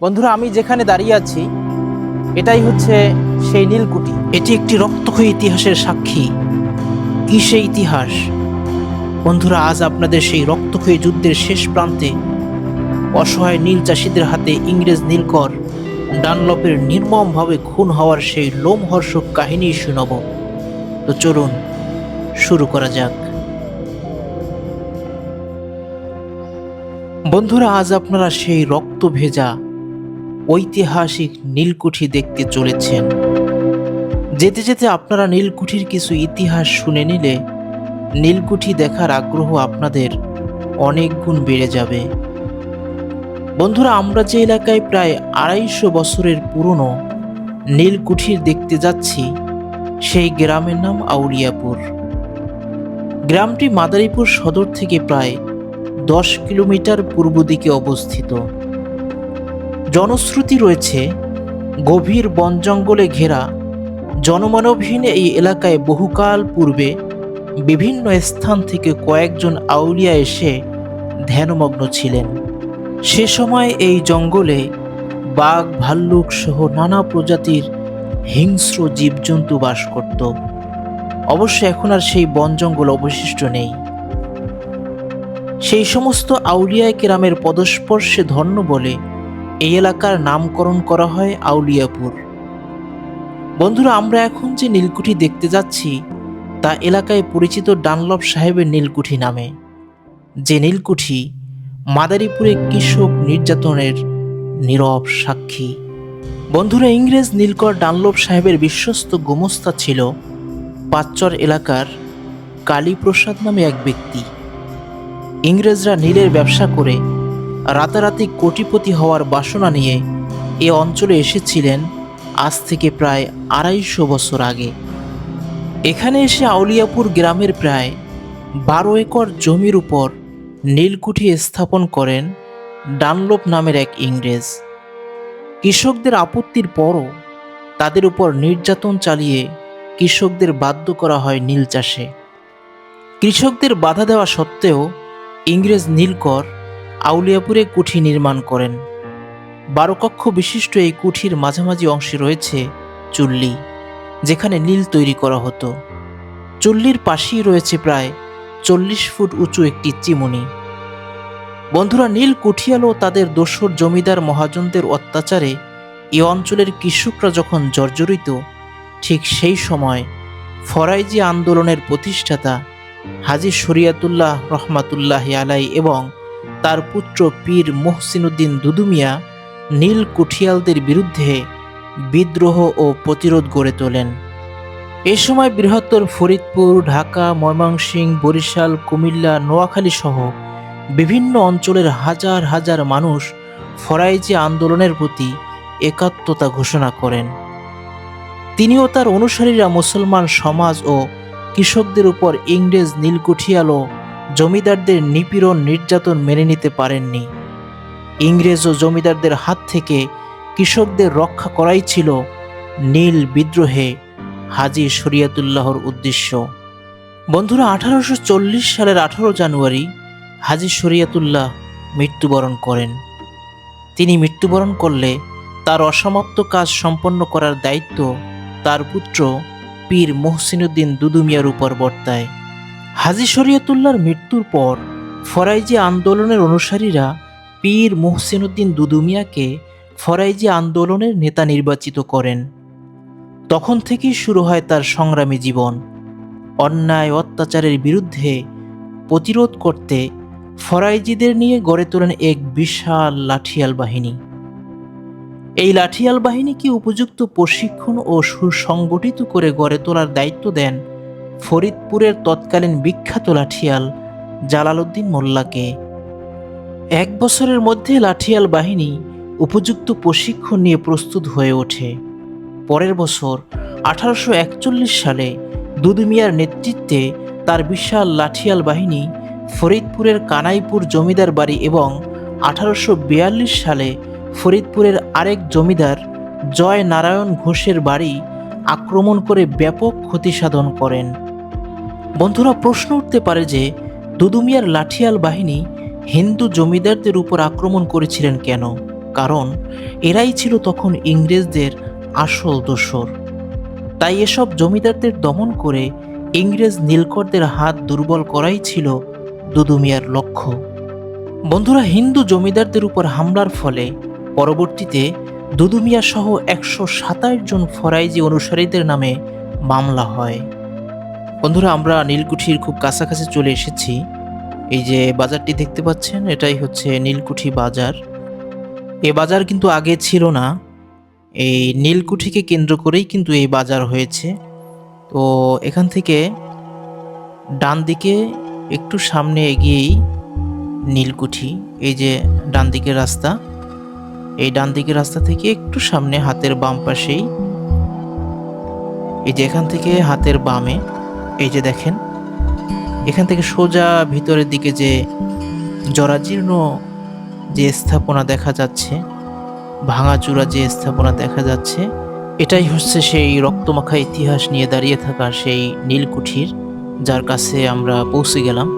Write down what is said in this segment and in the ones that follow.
বন্ধুরা, আমি যেখানে দাঁড়িয়ে আছি, এটাই হচ্ছে সেই নীলকুঠি। এটি একটি রক্তক্ষয়ী ইতিহাসের সাক্ষী। কি সেই ইতিহাস? বন্ধুরা, আজ আপনাদের সেই রক্তক্ষয়ী যুদ্ধের শেষ প্রান্তে অসহায় নীল চাষিদের হাতে ইংরেজ নীলকর, ডানলপের নির্মমভাবে খুন হওয়ার সেই লোমহর্ষক কাহিনী শুনব। তো চলুন, শুরু করা যাক। বন্ধুরা, আজ আপনারা সেই রক্ত ভেজা ঐতিহাসিক নীলকুঠি দেখতে চলেছেন। যেতে যেতে আপনারা নীলকুঠির কিছু ইতিহাস শুনে নিলে নীলকুঠি দেখার আগ্রহ আপনাদের অনেক গুণ বেড়ে যাবে। বন্ধুরা, আমরা যে এলাকায় প্রায় আড়াইশো বছরের পুরনো নীলকুঠির দেখতে যাচ্ছি, সেই গ্রামের নাম আউলিয়াপুর। গ্রামটি মাদারীপুর সদর থেকে প্রায় দশ কিলোমিটার পূর্ব দিকে অবস্থিত। জনশ্রুতি রয়েছে, গভীর বন জঙ্গলে ঘেরা জনমানবহীন এই এলাকায় বহুকাল পূর্বে বিভিন্ন স্থান থেকে কয়েকজন আউলিয়া এসে ধ্যানমগ্ন ছিলেন। সে সময় এই জঙ্গলে বাঘ, ভাল্লুক সহ নানা প্রজাতির হিংস্র জীবজন্তু বাস করত। অবশ্য এখন আর সেই বন জঙ্গল অবশিষ্ট নেই। সেই সমস্ত আউলিয়া কেরামের পদস্পর্শে ধন্য বলে এই এলাকার নামকরণ করা হয় আউলিয়াপুর। বন্ধুরা, আমরা এখন যে নীলকুঠি দেখতে যাচ্ছি, তা এলাকায় পরিচিত ডানলপ সাহেবের নীলকুঠি নামে। যে নীলকুঠি মাদারীপুরে কৃষক নির্যাতনের নীরব সাক্ষী। বন্ধুরা, ইংরেজ নীলকর ডানলপ সাহেবের বিশ্বস্ত গোমস্তা ছিল পাচ্চর এলাকার কালীপ্রসাদ নামে এক ব্যক্তি। ইংরেজরা নীলের ব্যবসা করে রাতারাতি কোটিপতি হওয়ার বাসনা নিয়ে এ অঞ্চলে এসেছিলেন আজ থেকে প্রায় আড়াইশো বছর আগে। এখানে এসে আউলিয়াপুর গ্রামের প্রায় বারো একর জমির উপর নীলকুঠি স্থাপন করেন ডানলোপ নামের এক ইংরেজ। কৃষকদের আপত্তির পরও তাদের উপর নির্যাতন চালিয়ে কৃষকদের বাধ্য করা হয় নীল চাষে। কৃষকদের বাধা দেওয়া সত্ত্বেও ইংরেজ নীলকর আউলিয়াপুরে কুঠি নির্মাণ করেন। বারো কক্ষ বিশিষ্ট এই কুঠির মাঝামাঝি অংশে রয়েছে চুল্লি, যেখানে নীল তৈরি করা হতো। চুল্লির পাশেই রয়েছে প্রায় চল্লিশ ফুট উঁচু একটি চিমুনি। বন্ধুরা, নীল কুঠিয়াল ও তাদের দোসর জমিদার মহাজনদের অত্যাচারে এ অঞ্চলের কৃষকরা যখন জর্জরিত, ঠিক সেই সময় ফরাইজি আন্দোলনের প্রতিষ্ঠাতা হাজি শরিয়াতুল্লাহ রহমাতুল্লাহ আলাই এবং তার পুত্র পীর মোহসিনুদ্দিন দুদুমিয়া নীল কুঠিয়ালদের বিরুদ্ধে বিদ্রোহ ও প্রতিরোধ গড়ে তোলেন। এ সময় বৃহত্তর ফরিদপুর, ঢাকা ময়মনসিংহ বরিশাল, কুমিল্লা, নোয়াখালী সহ বিভিন্ন অঞ্চলের হাজার হাজার মানুষ ফরাইজি আন্দোলনের প্রতি একাত্মতা ঘোষণা করেন। তিনিও তার অনুসারীরা মুসলমান সমাজ ও কৃষকদের উপর ইংরেজ নীলকুঠিয়াল জমিদারদের নিপীড়ন নির্যাতন মেনে নিতে পারেননি। ইংরেজ ও জমিদারদের হাত থেকে কৃষকদের রক্ষা করাই ছিল নীল বিদ্রোহে হাজি শরিয়াতুল্লাহর উদ্দেশ্য। বন্ধুরা, আঠারোশো চল্লিশ সালের আঠারো জানুয়ারি হাজি শরিয়াতুল্লাহ মৃত্যুবরণ করেন। তিনি মৃত্যুবরণ করলে তার অসমাপ্ত কাজ সম্পন্ন করার দায়িত্ব তার পুত্র পীর মোহসিনুদ্দিন দুদুমিয়ার উপর বর্তায়। হাজি শরিয়তুল্লাহর মৃত্যুর পর ফরাইজি আন্দোলনের অনুসারীরা পীর মোহসিনুদ্দিন দুদুমিয়াকে ফরাইজি আন্দোলনের নেতা নির্বাচিত করেন। তখন থেকেই শুরু হয় তার সংগ্রামী জীবন। অন্যায়, অত্যাচারের বিরুদ্ধে প্রতিরোধ করতে ফরাইজিদের নিয়ে গড়ে তোলেন এক বিশাল লাঠিয়াল বাহিনী। এই লাঠিয়াল বাহিনীকে উপযুক্ত প্রশিক্ষণ ও সুসংগঠিত করে গড়ে তোলার দায়িত্ব দেন ফরিদপুরের তৎকালীন বিখ্যাত লাঠিয়াল জালালউদ্দিন মোল্লাকে। এক বছরের মধ্যে লাঠিয়াল বাহিনী উপযুক্ত প্রশিক্ষণ নিয়ে প্রস্তুত হয়ে ওঠে। পরের বছর আঠারোশো একচল্লিশ সালে দুদুমিয়ার নেতৃত্বে তার বিশাল লাঠিয়াল বাহিনী ফরিদপুরের কানাইপুর জমিদার বাড়ি এবং আঠারোশো বিয়াল্লিশ সালে ফরিদপুরের আরেক জমিদার জয় নারায়ণ ঘোষের বাড়ি আক্রমণ করে ব্যাপক ক্ষতি সাধন করেন। বন্ধুরা প্রশ্ন উঠতে পারে যে দুদুমিয়ার লাঠিয়াল বাহিনী হিন্দু জমিদারদের উপর আক্রমণ করেছিলেন কেন? কারণ এরাই ছিল তখন ইংরেজদের আসল দোসর। তাই এসব জমিদারদের দমন করে ইংরেজ নীলকরদের হাত দুর্বল করাই ছিল দুদুমিয়ার লক্ষ্য। বন্ধুরা, হিন্দু জমিদারদের উপর হামলার ফলে পরবর্তীতে দুদুমিয়া সহ একশো সাতাশ জন ফরাইজি অনুসারীদের নামে মামলা হয়। বন্ধুরা, আমরা নীলকুঠির খুব কাছাকাছি চলে এসেছি। এই যে বাজারটি দেখতে পাচ্ছেন, এটাই হচ্ছে নীলকুঠি বাজার। এ বাজার কিন্তু আগে ছিল না। এই নীলকুঠিকে কেন্দ্র করেই কিন্তু এই বাজার হয়েছে। তো এখান থেকে ডান দিকে একটু সামনে এগিয়েই নীলকুঠি, এই যে ডান দিকের রাস্তা। এই ডান দিকের রাস্তা থেকে একটু সামনে হাতের বাম পাশেই, এই যে এখান থেকে হাতের বামে। এই যে দেখেন, এখান থেকে সোজা ভিতরের দিকে যে জরাজীর্ণ যে স্থাপনা দেখা যাচ্ছে ভাঙাচুরা যে স্থাপনা দেখা যাচ্ছে, এটাই হচ্ছে সেই রক্তমাখা ইতিহাস নিয়ে দাঁড়িয়ে থাকা সেই নীলকুঠির, যার কাছে আমরা পৌঁছে গেলাম।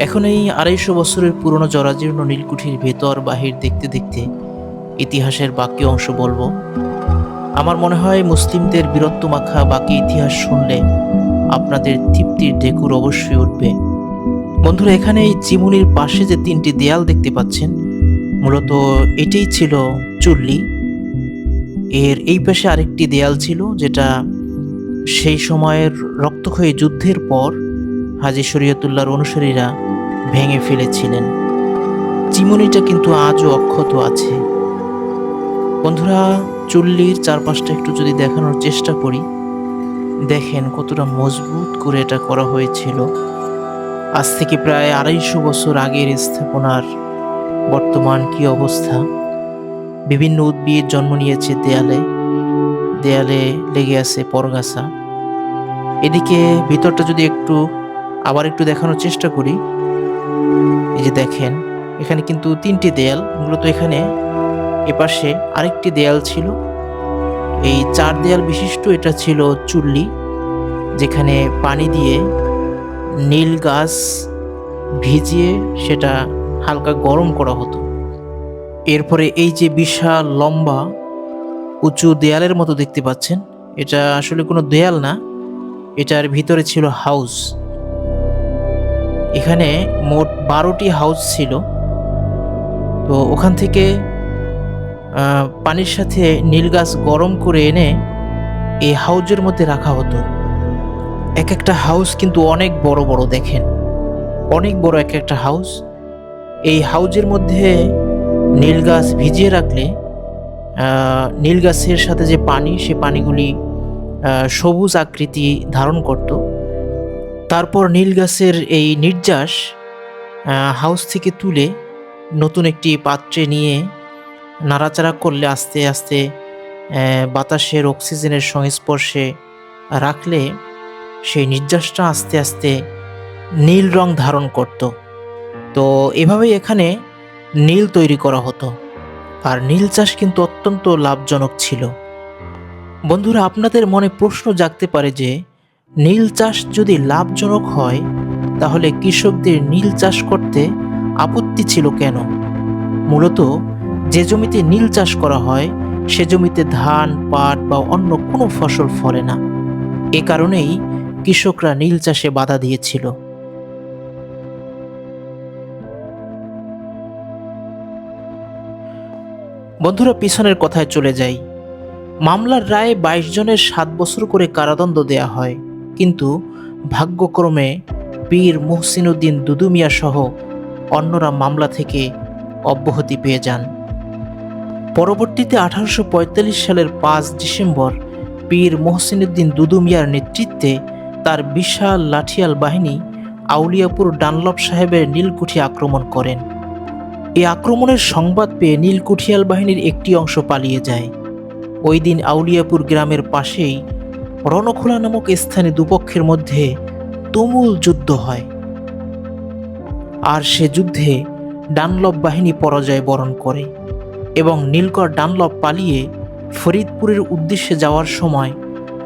এখন এই আড়াইশো বছরের পুরনো জরাজীর্ণ নীলকুঠির ভেতর বাহির দেখতে দেখতে ইতিহাসের বাকি অংশ বলব। আমার মনে হয় মুসলিমদের বীরত্বমাখা বাকি ইতিহাস শুনলে আপনাদের তৃপ্তির ঢেকুর অবশ্যই উঠবে। বন্ধুরা, এখানে এই চিমুনির পাশে যে তিনটি দেয়াল দেখতে পাচ্ছেন, মূলত এটাই ছিল চুল্লি। এর এই পাশে আরেকটি দেয়াল ছিল, যেটা সেই সময়ের রক্তক্ষয়ী যুদ্ধের পর হাজি শরীয়তুল্লাহর অনুসারীরা ভেঙে ফেলেছিলেন। চিমুনিটা কিন্তু আজও অক্ষত আছে। বন্ধুরা, চুল্লির চারপাশটা একটু যদি দেখানোর চেষ্টা করি। দেখেন কতটা মজবুত করে এটা করা হয়েছিল। আজ থেকে প্রায় আড়াইশো বছর আগের স্থাপনার বর্তমান কি অবস্থা? বিভিন্ন উদ্ভিদ জন্ম নিয়েছে দেয়ালে। দেয়ালে লেগে আছে পরগাছা। এদিকে ভিতরটা যদি একটু, আবার একটু দেখানোর চেষ্টা করি। এই যে দেখেন, এখানে কিন্তু তিনটি দেয়াল। মূলত এখানে এপাশে আরেকটি দেয়াল ছিল। এই চার দেয়াল বিশিষ্ট এটা ছিল চুল্লি, যেখানে পানি দিয়ে নীল গাছ ভিজিয়ে সেটা হালকা গরম করা হতো। এরপরে এই যে বিশাল লম্বা উঁচু দেয়ালের মতো দেখতে পাচ্ছেন, এটা আসলে কোনো দেয়াল না, এটার ভিতরে ছিল হাউস। এখানে মোট বারোটি হাউস ছিল। তো ওখান থেকে পানির সাথে নীল গাছ গরম করে এনে এই হাউজের মধ্যে রাখা হতো। এক একটা হাউস কিন্তু অনেক বড় বড় দেখেন। অনেক বড় এক একটা হাউস এই হাউজের মধ্যে নীল গাছ ভিজিয়ে রাখলে নীল গাছের সাথে যে পানি, সে পানিগুলি সবুজ আকৃতি ধারণ করত। তারপর নীল গাছের এই নির্যাস হাউস থেকে তুলে নতুন একটি পাত্রে নিয়ে নাড়াচাড়া করলে আস্তে আস্তে বাতাসের অক্সিজেনের সংস্পর্শে রাখলে সেই নির্যাসটা আস্তে আস্তে নীল রং ধারণ করত। তো এভাবেই এখানে নীল তৈরি করা হতো। আর নীল চাষ কিন্তু অত্যন্ত লাভজনক ছিল। বন্ধুরা, আপনাদের মনে প্রশ্ন জাগতে পারে যে, নীল চাষ যদি লাভজনক হয়, তাহলে কৃষকদের নীল চাষ করতে আপত্তি ছিল কেন? মূলত যে জমিতে নীল চাষ করা হয়, সে জমিতে ধান, পাট বা অন্য কোনো ফসল ফলে না। এ কারণেই কৃষকরা নীল চাষে বাধা দিয়েছিল। বন্ধুরা, পিছনের কথায় চলে যাই। মামলার রায়ে বাইশ জনের সাত বছর করে কারাদণ্ড দেয়া হয়। কিন্তু ভাগ্যক্রমে পীর মুহসিনুদ্দিন দুদুমিয়া সহ অন্যরা মামলা থেকে অব্যাহতি পেয়ে যান। পরবর্তীতে আঠারোশো পঁয়তাল্লিশ সালের পাঁচ ডিসেম্বর পীর মোহসিনুদ্দিন দুদুমিয়ার নেতৃত্বে তার বিশাল লাঠিয়াল বাহিনী আউলিয়াপুর ডানলপ সাহেবের নীলকুঠি আক্রমণ করেন। এই আক্রমণের সংবাদ পেয়ে নীলকুঠিয়াল বাহিনীর একটি অংশ পালিয়ে যায়। ওই দিন আউলিয়াপুর গ্রামের পাশেই রণখোলা নামক স্থানে দুপক্ষের মধ্যে তুমুল যুদ্ধ হয়। আর সে যুদ্ধে ডানলপ বাহিনী পরাজয় বরণ করে। এবং নীলকর ডানলপ পালিয়ে ফরিদপুরের উদ্দেশ্যে যাওয়ার সময়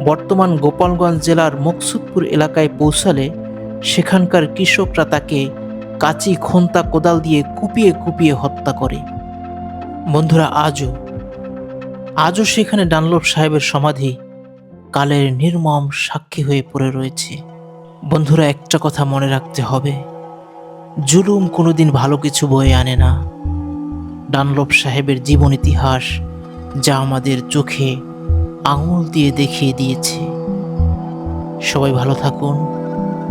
বর্তমান গোপালগঞ্জ জেলার মকসুদপুর এলাকায় পৌঁছালে সেখানকার কৃষকরা তাকে কাঁচি, খন্তা, কোদাল দিয়ে কুপিয়ে কুপিয়ে হত্যা করে। বন্ধুরা, আজও আজও সেখানে ডানলপ সাহেবের সমাধি কালের নির্মম সাক্ষী হয়ে পড়ে রয়েছে। বন্ধুরা, একটা কথা মনে রাখতে হবে। জুলুম কোনোদিন ভালো কিছু বয়ে আনে না। ডানলপ সাহেবের জীবন ইতিহাস যা আমাদের চোখে আঙুল দিয়ে দেখিয়ে দিয়েছে। সবাই ভালো থাকুন,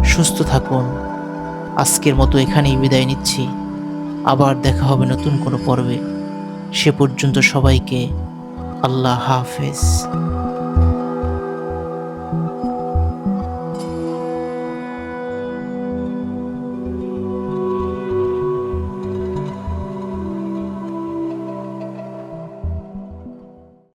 সুস্থ থাকুন। আজকের মতো এখানেই বিদায় নিচ্ছি। আবার দেখা হবে নতুন কোনো পর্বে। সে পর্যন্ত সবাইকে আল্লাহ হাফেজ।